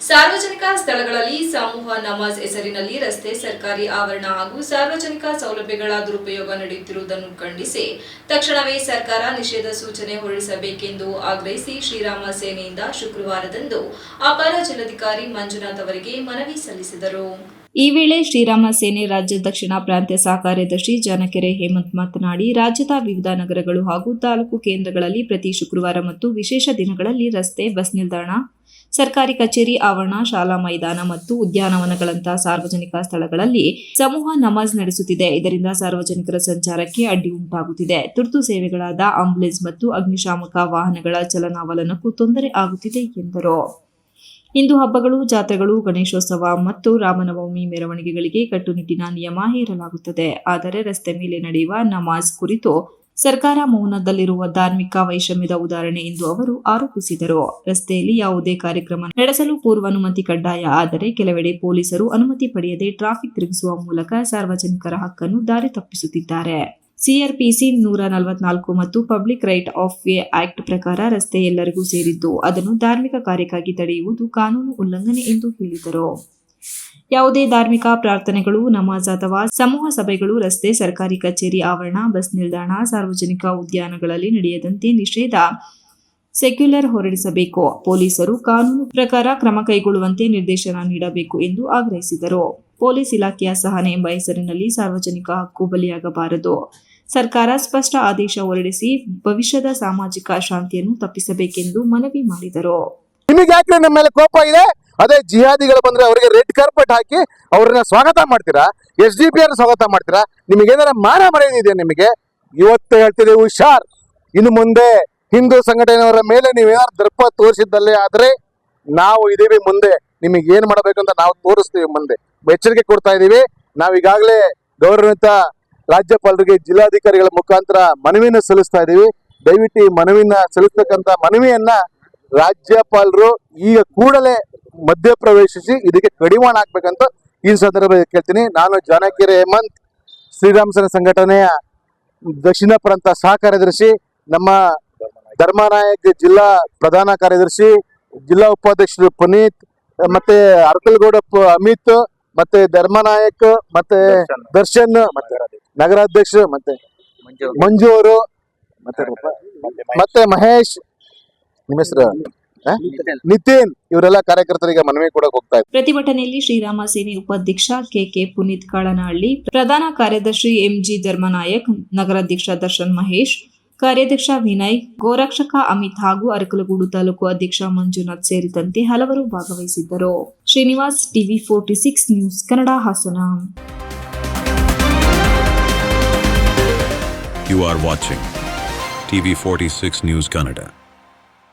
ಸಾರ್ವಜನಿಕ ಸ್ಥಳಗಳಲ್ಲಿ ಸಮೂಹ ನಮಾಜ್ ಹೆಸರಿನಲ್ಲಿ ರಸ್ತೆ, ಸರ್ಕಾರಿ ಆವರಣ ಹಾಗೂ ಸಾರ್ವಜನಿಕ ಸೌಲಭ್ಯಗಳ ದುರುಪಯೋಗ ನಡೆಯುತ್ತಿರುವುದನ್ನು ಖಂಡಿಸಿ ತಕ್ಷಣವೇ ಸರ್ಕಾರ ನಿಷೇಧ ಸೂಚನೆ ಹೊರಡಿಸಬೇಕೆಂದು ಆಗ್ರಹಿಸಿ ಶ್ರೀರಾಮ ಸೇನೆಯಿಂದ ಶುಕ್ರವಾರದಂದು ಅಪರ ಜಿಲ್ಲಾಧಿಕಾರಿ ಮಂಜುನಾಥ್ ಅವರಿಗೆ ಮನವಿ ಸಲ್ಲಿಸಿದರು. ಈ ವೇಳೆ ಶ್ರೀರಾಮ ಸೇನೆ ರಾಜ್ಯ ದಕ್ಷಿಣ ಪ್ರಾಂತ್ಯ ಸಹಕಾರ್ಯದರ್ಶಿ ಜಾನಕೆರೆ ಹೇಮಂತ್ ಮಾತನಾಡಿ, ರಾಜ್ಯದ ವಿವಿಧ ನಗರಗಳು ಹಾಗೂ ತಾಲೂಕು ಕೇಂದ್ರಗಳಲ್ಲಿ ಪ್ರತಿ ಶುಕ್ರವಾರ ಮತ್ತು ವಿಶೇಷ ದಿನಗಳಲ್ಲಿ ರಸ್ತೆ, ಬಸ್ ನಿಲ್ದಾಣ, ಸರ್ಕಾರಿ ಕಚೇರಿ, ಆವರಣ, ಶಾಲಾ ಮೈದಾನ ಮತ್ತು ಉದ್ಯಾನವನಗಳಂತಹ ಸಾರ್ವಜನಿಕ ಸ್ಥಳಗಳಲ್ಲಿ ಸಮೂಹ ನಮಾಜ್ ನಡೆಸುತ್ತಿದೆ. ಇದರಿಂದ ಸಾರ್ವಜನಿಕರ ಸಂಚಾರಕ್ಕೆ ಅಡ್ಡಿ ಉಂಟಾಗುತ್ತಿದೆ. ತುರ್ತು ಸೇವೆಗಳಾದ ಆಂಬ್ಯುಲೆನ್ಸ್ ಮತ್ತು ಅಗ್ನಿಶಾಮಕ ವಾಹನಗಳ ಚಲನಾವಲನಕ್ಕೂ ತೊಂದರೆ ಆಗುತ್ತಿದೆ ಎಂದರು. ಇಂದು ಹಬ್ಬಗಳು, ಜಾತ್ರೆಗಳು, ಗಣೇಶೋತ್ಸವ ಮತ್ತು ರಾಮನವಮಿ ಮೆರವಣಿಗೆಗಳಿಗೆ ಕಟ್ಟುನಿಟ್ಟಿನ ನಿಯಮ ಹೇರಲಾಗುತ್ತದೆ. ಆದರೆ ರಸ್ತೆ ಮೇಲೆ ನಡೆಯುವ ನಮಾಜ್ ಕುರಿತು ಸರ್ಕಾರ ಮೌನದಲ್ಲಿರುವ ಧಾರ್ಮಿಕ ವೈಷಮ್ಯದ ಉದಾಹರಣೆ ಎಂದು ಅವರು ಆರೋಪಿಸಿದರು. ರಸ್ತೆಯಲ್ಲಿ ಯಾವುದೇ ಕಾರ್ಯಕ್ರಮ ನಡೆಸಲು ಪೂರ್ವಾನುಮತಿ ಕಡ್ಡಾಯ. ಆದರೆ ಕೆಲವೆಡೆ ಪೊಲೀಸರು ಅನುಮತಿ ಪಡೆಯದೆ ಟ್ರಾಫಿಕ್ ತಿರುಗಿಸುವ ಮೂಲಕ ಸಾರ್ವಜನಿಕರ ಹಕ್ಕನ್ನು ದಾರಿ ತಪ್ಪಿಸುತ್ತಿದ್ದಾರೆ. ಸಿಆರ್ಪಿಸಿ ನೂರ ನಲವತ್ನಾಲ್ಕು ಮತ್ತು public right of way act ಪ್ರಕಾರ ರಸ್ತೆ ಎಲ್ಲರಿಗೂ ಸೇರಿದ್ದು, ಅದನ್ನು ಧಾರ್ಮಿಕ ಕಾರ್ಯಕ್ಕಾಗಿ ತಡೆಯುವುದು ಕಾನೂನು ಉಲ್ಲಂಘನೆ ಎಂದು ಹೇಳಿದರು. ಯಾವುದೇ ಧಾರ್ಮಿಕ ಪ್ರಾರ್ಥನೆಗಳು, ನಮಾಜ್ ಅಥವಾ ಸಮೂಹ ಸಭೆಗಳು, ರಸ್ತೆ, ಸರ್ಕಾರಿ ಕಚೇರಿ, ಆವರಣ, ಬಸ್ ನಿಲ್ದಾಣ, ಸಾರ್ವಜನಿಕ ಉದ್ಯಾನಗಳಲ್ಲಿ ನಡೆಯದಂತೆ ನಿಷೇಧ ಸೆಕ್ಯುಲರ್ ಹೊರಡಿಸಬೇಕು. ಪೊಲೀಸರು ಕಾನೂನು ಪ್ರಕಾರ ಕ್ರಮ ಕೈಗೊಳ್ಳುವಂತೆ ನಿರ್ದೇಶನ ನೀಡಬೇಕು ಎಂದು ಆಗ್ರಹಿಸಿದರು. ಪೊಲೀಸ್ ಇಲಾಖೆಯ ಸಹನೆ ಎಂಬ ಹೆಸರಿನಲ್ಲಿ ಸಾರ್ವಜನಿಕ ಹಕ್ಕು ಬಲಿಯಾಗಬಾರದು. ಸರ್ಕಾರ ಸ್ಪಷ್ಟ ಆದೇಶ ಹೊರಡಿಸಿ ಭವಿಷ್ಯದ ಸಾಮಾಜಿಕ ಶಾಂತಿಯನ್ನು ತಪ್ಪಿಸಬೇಕೆಂದು ಮನವಿ ಮಾಡಿದರು. ನಿಮಗೆ ಯಾಕೆ ನಮ್ಮ ಮೇಲೆ ಕೋಪ ಇದೆ? ಅದೇ ಜಿಹಾದಿಗಳು ಬಂದ್ರೆ ಅವರಿಗೆ ರೆಡ್ ಕಾರ್ಪೆಟ್ ಹಾಕಿ ಅವ್ರನ್ನ ಸ್ವಾಗತ ಮಾಡ್ತೀರಾ? ಎಸ್ ಡಿ ಪಿ ಸ್ವಾಗತ ಮಾಡ್ತೀರಾ? ನಿಮಗೆ ಏನಾರ ಮಾನ ಮರ್ಯಾದೆ ನಿಮಗೆ? ಇವತ್ತು ಹೇಳ್ತಿದೆ ಹುಷಾರ್. ಇನ್ನು ಮುಂದೆ ಹಿಂದೂ ಸಂಘಟನೆಯವರ ಮೇಲೆ ನೀವೇನಾದ್ರು ದರ್ಪ ತೋರಿಸಿದ್ದಲ್ಲೇ ಆದ್ರೆ ನಾವು ಇದೀವಿ ಮುಂದೆ. ನಿಮಗೆ ಏನ್ ಮಾಡಬೇಕು ಅಂತ ನಾವು ತೋರಿಸ್ತೀವಿ ಮುಂದೆ. ಎಚ್ಚರಿಕೆ ಕೊಡ್ತಾ ಇದೀವಿ. ನಾವು ಈಗಾಗಲೇ ಗೌರವಿತ ರಾಜ್ಯಪಾಲರಿಗೆ, ಜಿಲ್ಲಾಧಿಕಾರಿಗಳ ಮುಖಾಂತರ ಮನವಿಯನ್ನು ಸಲ್ಲಿಸ್ತಾ ಇದೀವಿ. ದಯವಿಟ್ಟು ಈ ಮನವಿನ ಸಲ್ಲಿಸ್ತಕ್ಕಂಥ ಮನವಿಯನ್ನ ರಾಜ್ಯಪಾಲರು ಈಗ ಕೂಡಲೇ ಮಧ್ಯಪ್ರವೇಶಿಸಿ ಇದಕ್ಕೆ ಕಡಿವಾಣ ಹಾಕ್ಬೇಕಂತ ಈ ಸಂದರ್ಭದಲ್ಲಿ ಕೇಳ್ತೀನಿ. ನಾನು ಜಾನಕಿರೆ ಹೇಮಂತ್ ಶ್ರೀರಾಮಸನ ಸೇನೆ ಸಂಘಟನೆಯ ದಕ್ಷಿಣ ಪ್ರಾಂತ ಸಹ ಕಾರ್ಯದರ್ಶಿ ನಮ್ಮ ಧರ್ಮನಾಯಕ್ ಜಿಲ್ಲಾ ಪ್ರಧಾನ ಕಾರ್ಯದರ್ಶಿ, ಜಿಲ್ಲಾ ಉಪಾಧ್ಯಕ್ಷರು ಪುನೀತ್ ಮತ್ತೆ ಅರ್ಕಲ್ಗೌಡ ಅಮಿತ್ ಮತ್ತೆ ಧರ್ಮನಾಯಕ್ ಮತ್ತೆ ದರ್ಶನ್. ಮತ್ತೆ ನಗರಾಧ್ಯಕ್ಷ ಮತ್ತೆ ಮಂಜು. ಅವರು ಮತ್ತೆ ಮತ್ತೆ ಮಹೇಶ್. ನಿಮ್ಮ ಹೆಸರು? ನಿತಿನ್ ಇವರೆಲ್ಲ ಕಾರ್ಯಕರ್ತರಿಗೆ ಮನವಿ ಕೂಡ ಹೋಗ್ತಾ ಇದ್ದಾರೆ ಪ್ರತಿಭಟನೆಯಲ್ಲಿ ಶ್ರೀರಾಮ ಸೇನೆ ಉಪಾಧ್ಯಕ್ಷ ಕೆಕೆ ಪುನೀತ್ ಕಾಳನಹಳ್ಳಿ ಪ್ರಧಾನ ಕಾರ್ಯದರ್ಶಿ ಎಂಜಿ ಧರ್ಮನಾಯಕ್ ನಗರಾಧ್ಯಕ್ಷ ದರ್ಶನ್ ಮಹೇಶ್ ಕಾರ್ಯಾಧ್ಯಕ್ಷ ವಿನಯ್, ಗೋರಕ್ಷಕ ಅಮಿತ್ ಹಾಗೂ ಅರಕಲಗೂಡು ತಾಲೂಕು ಅಧ್ಯಕ್ಷ ಮಂಜುನಾಥ್ ಸೇರಿದಂತೆ ಹಲವರು ಭಾಗವಹಿಸಿದ್ದರು Srinivas TV forty six news Kannada Hassan You are watching TV46 News Kannada.